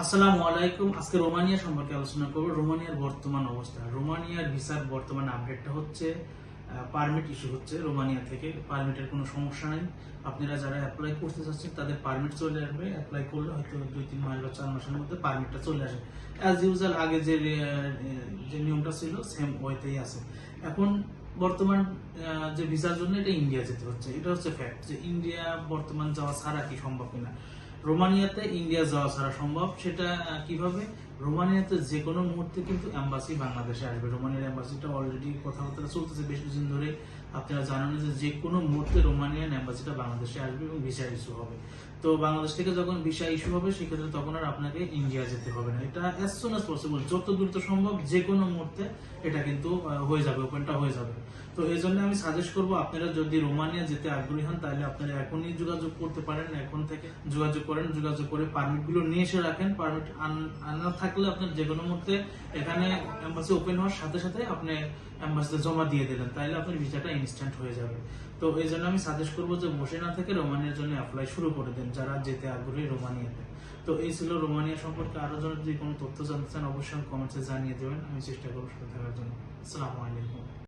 আসসালামু আলাইকুম। আজকে রোমানিয়া সম্পর্কে আলোচনা করব। রোমানিয়ার বর্তমান অবস্থা। রোমানিয়ার ভিসার বর্তমান আপডেটটা হচ্ছে পারমিট ইস্যু হচ্ছে রোমানিয়া থেকে। পারমিটের কোনো সমস্যা নেই। আপনারা যারা অ্যাপ্লাই করতে চাচ্ছেন, তাদের পারমিট চলে আসবে। অ্যাপ্লাই করলে হয়তো দুই, তিন মাস বা চার মাসের মধ্যে পারমিটটা চলে আসে অ্যাজ ইউজুয়াল আগে যে যে নিয়মটা ছিল সেম ওয়েতেই আছে। এখন বর্তমান যে ভিসার জন্য এটা ইন্ডিয়া যেতে হচ্ছে। এটা হচ্ছে ফ্যাক্ট যে ইন্ডিয়া বর্তমান যাওয়া ছাড়া কি সম্ভব কিনা। রোমানিয়াতে ইন্ডিয়া যাওয়া ছাড়া সম্ভব? সেটা কীভাবে? রোমানিয়াতে যে কোনো মুহূর্তে কিন্তু অ্যাম্বাসি বাংলাদেশে আসবে। রোমানিয়ার এম্বাসিটা অলরেডি কথাবার্তা চলতেছে বেশ কিছুদিন ধরে। আপনারা জানেন যে যে কোনো মুহূর্তে রোমানিয়ান অ্যাম্বাসিটা বাংলাদেশে আসবে এবং ভিসা ইস্যু হবে। তো বাংলাদেশ থেকে যখন ভিসা ইস্যু হবে, সেক্ষেত্রে তখন আর আপনাকে ইন্ডিয়া যেতে হবে না। এটা অ্যাজ সুন অ্যাজ পসিবল যত দ্রুত সম্ভব যে কোনো মুহূর্তে এটা কিন্তু হয়ে যাবে ওপেনটা হয়ে যাবে। তো এই জন্য আমি সাজেস্ট করব, আপনারা যদি রোমানিয়া যেতে আগ্রহী হন, তাহলে আপনারা এখনই যোগাযোগ করতে পারেন। এখন থেকে যোগাযোগ করেন, যোগাযোগ করে পারমিটগুলো নিয়ে এসে রাখেন। পারমিট আনা থাকলে আপনার যে কোনো মুহূর্তে এখানে এম্বাসি ওপেন হওয়ার সাথে সাথে আপনি এম্বাসিতে জমা দিয়ে দিলেন তাহলে আপনার ভিসাটা ইনস্ট্যান্ট হয়ে যাবে। তো এই জন্য আমি সাজেস্ট করব যে বসে না থেকে রোমানিয়ার জন্য অ্যাপ্লাই শুরু করে দেন যারা যেতে আগ্রহী রোমানিয়াতে। তো এই ছিল রোমানিয়া সম্পর্কে আরও যদি কোনো তথ্য জানতে চান, অবশ্যই কমেন্টসে জানিয়ে দেবেন। আমি চেষ্টা করব সাথে থাকার জন্য। আসসালামু আলাইকুম।